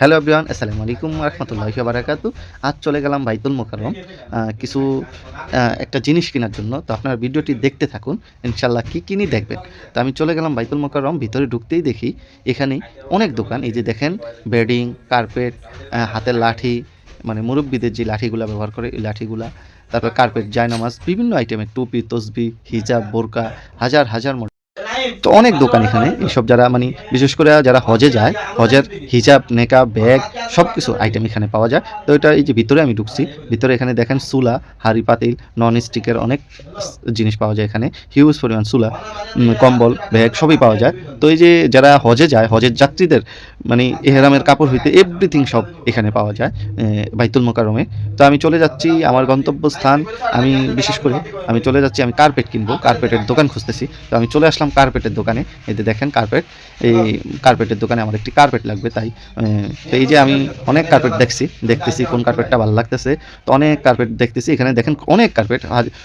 Hello everyone আসসালামু আলাইকুম রহমতুল্লাহি বারাকাতু আজ চলে গেলাম বাইতুল মোকাররম। কিছু একটা জিনিস কেনার জন্য। তো আপনারা ভিডিওটি দেখতে থাকুন ইনশাল্লাহ কী কিনি দেখবেন। তো আমি চলে গেলাম বাইতুল মোকাররম, ভিতরে ঢুকতেই দেখি এখানে অনেক দোকান। এই যে দেখেন, বেডিং, কার্পেট হাতের লাঠি মানে মুরব্বীদের যে লাঠিগুলা ব্যবহার করে, এই লাঠিগুলা। তারপর কার্পেট, জায়নামাজ, বিভিন্ন আইটেমের টুপি, তসবি, হিজাব, বোরকা, হাজার হাজার তো অনেক দোকান এখানে এইসব যারা মানে বিশেষ করে যারা হজে যায়, হজের হিজাব নেকা ব্যাগ সব কিছু আইটেম এখানে পাওয়া যায়। তো এটা এই যে ভিতরে আমি ঢুকছি, ভিতরে এখানে দেখেন সুলা, হাড়ি পাতিল নন স্টিকের অনেক জিনিস পাওয়া যায় এখানে হিউজ পরিমাণ সুলা কম্বল, ব্যাগ সবই পাওয়া যায়। তো এই যে যারা হজে যায়, হজের যাত্রীদের মানে এহেরামের কাপড় হইতে এভরিথিং সব এখানে পাওয়া যায় বাইতুল মোকারমে তো আমি চলে যাচ্ছি, আমার গন্তব্যস্থান, আমি বিশেষ করে, আমি চলে যাচ্ছি, আমি কার্পেট কিনবো কার্পেটের দোকান খুঁজতেছি। তো আমি চলে আসলাম কার্পেটের দোকানে এতে দেখেন কার্পেট এই কার্পেটের দোকানে আমার একটি কার্পেট লাগবে, তাই এই যে আমি অনেক কার্পেট দেখছি, দেখতেছি কোন কার্পেটটা ভালো লাগতেছে, তো অনেক কার্পেট দেখতেছি, এখানে দেখেন অনেক কার্পেট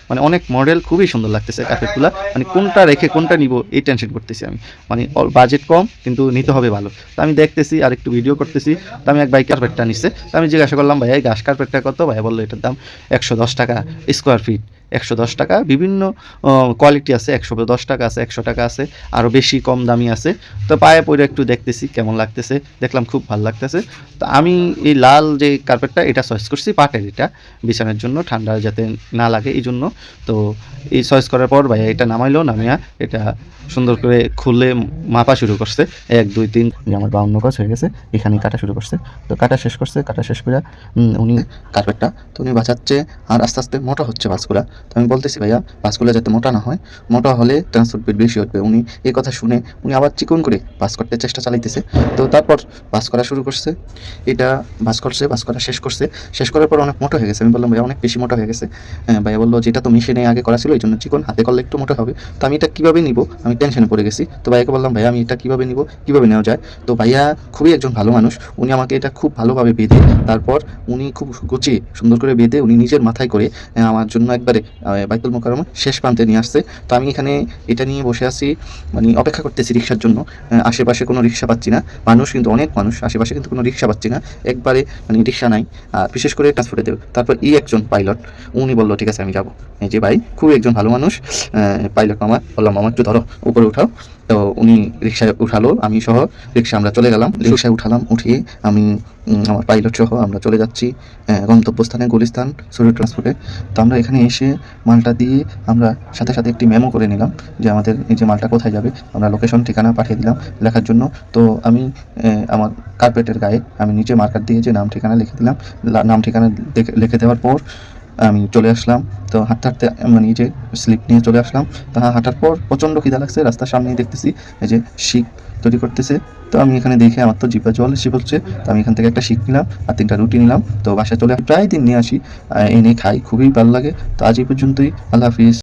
মানে অনেক মডেল খুবই সুন্দর লাগতেছে কার্পেটগুলো মানে কোনটা রেখে কোনটা নিব, এই টেনশন করতেছি আমি মানে বাজেট কম, কিন্তু নিতে হবে ভালো, তো আমি দেখতেছি আর একটু ভিডিও করতেছি, তো আমি এক ভাই কার্পেটটা নিচ্ছে তো আমি জিজ্ঞাসা করলাম, ভাই, এই ঘাস কার্পেটটা কত? ভাই বলল এটার দাম একশো দশ টাকা স্কোয়ার ফিট একশো দশ টাকা। বিভিন্ন কোয়ালিটি আছে, একশো দশ টাকা আছে, একশো টাকা আছে আরও বেশি কম দামি আছে। তো পায়ে পরে একটু দেখতেছি কেমন লাগতেছে। দেখলাম খুব ভালো লাগতেছে। তো আমি এই লাল যে কার্পেটটা এটা চয়েস করছি পাটের এটা, বিছানার জন্য, ঠান্ডা যাতে না লাগে এই জন্য তো এই চয়েস করার পর ভাইয়া এটা নামাইলো, নামিয়া এটা সুন্দর করে খুলে মাপা শুরু করছে। এক, দুই, তিন আমার বাউন্ন গজ হয়ে গেছে এখানে কাটা শুরু করছে। তো কাটা শেষ করছে, কাটা শেষ করে উনি কার্পেটটা তো উনি বাঁচাচ্ছে, আর আস্তে আস্তে মোটা হচ্ছে বাসগুলা তো আমি বলতেছি ভাইয়া বাসগুলো যাতে মোটা না হয় মোটা হলে ট্রান্সপোর্ট বিল বেশি উঠবে উনি এই কথা শুনে উনি আবার চিকন করে বাস করতে চেষ্টা চালাইতেছে। তো তারপর বাস করা শুরু করছে। এটা বাস করছে বাস করা শেষ করছে। শেষ করার পর অনেক মোটা হয়ে গেছে। আমি বললাম ভাইয়া অনেক বেশি মোটা হয়ে গেছে। হ্যাঁ, ভাইয়া বলল যেটা তো মেশিনে আগে করা ছিল এই জন্য চিকন হাতে করলে একটু মোটা হবে। তো আমি এটা কীভাবে নিব? আমি টেনশনে পড়ে গেছি। তো ভাইয়াকে বললাম ভাইয়া আমি এটা কীভাবে নিব? কীভাবে নেওয়া যায়? তো ভাইয়া খুবই একজন ভালো মানুষ। উনি আমাকে এটা খুব ভালোভাবে বেঁধে তারপর উনি খুব গুছিয়ে সুন্দর করে বেঁধে উনি নিজের মাথায় করে আহ, আমার জন্য একবারে বাইতুল মোকারমা শেষ প্রান্তে নিয়ে আসছে। তো আমি এখানে এটা নিয়ে বসে আছি মানে অপেক্ষা করতেছি রিক্সার জন্য। আশেপাশে কোনো রিক্সা পাচ্ছি না। মানুষ কিন্তু অনেক মানুষ, আশেপাশে কিন্তু কোনো রিক্সা পাচ্ছি না। একবারে মানে রিক্সা নাই। আর বিশেষ করে ট্রান্সপোর্টে দেবে। তারপর ই একজন পাইলট উনি বলল, ঠিক আছে, আমি যাব। এই যে ভাই খুব একজন ভালো মানুষ। পাইলট মামা, বললাম, মামা, একটু ধরো, উপরে উঠাও। তো উনি রিক্সায় উঠালো, আমি সহ রিক্সা আমরা চলে গেলাম। রিক্সায় উঠালাম, উঠিয়ে আমি আমার পাইলট সহ আমরা চলে যাচ্ছি গন্তব্যস্থানে, গুলিস্তান, সুরত ট্রান্সপোর্টে তো আমরা এখানে এসে মালটা দিয়ে আমরা সাথে সাথে একটি মেমো করে নিলাম যে আমাদের এই যে মালটা কোথায় যাবে। আমরা লোকেশন ঠিকানা পাঠিয়ে দিলাম লেখার জন্য। তো আমি আমার কার্পেটের গায়ে আমি নিচে মার্কার দিয়ে যে নাম, ঠিকানা লিখে দিলাম। নাম, ঠিকানা লিখে দেওয়ার পর আমি চলে আসলাম। তো হাঁটতে হাঁটতে মানে যে স্লিপ নিয়ে চলে আসলাম। তা হাঁটার পর প্রচণ্ড খিদা লাগছে, রাস্তার সামনেই দেখতেছি এই যে শিখ তৈরি করতেছে। তো আমি এখানে দেখে আমার তো জিপা জল এসে হচ্ছে তো আমি এখান থেকে একটা শিখ নিলাম আর তিনটা রুটি নিলাম। তো বাসায় চলে প্রায় দিন নিয়ে আসি এনে খাই, খুবই ভালো লাগে। তো আজ এই পর্যন্তই, আল্লাহ হাফিজ।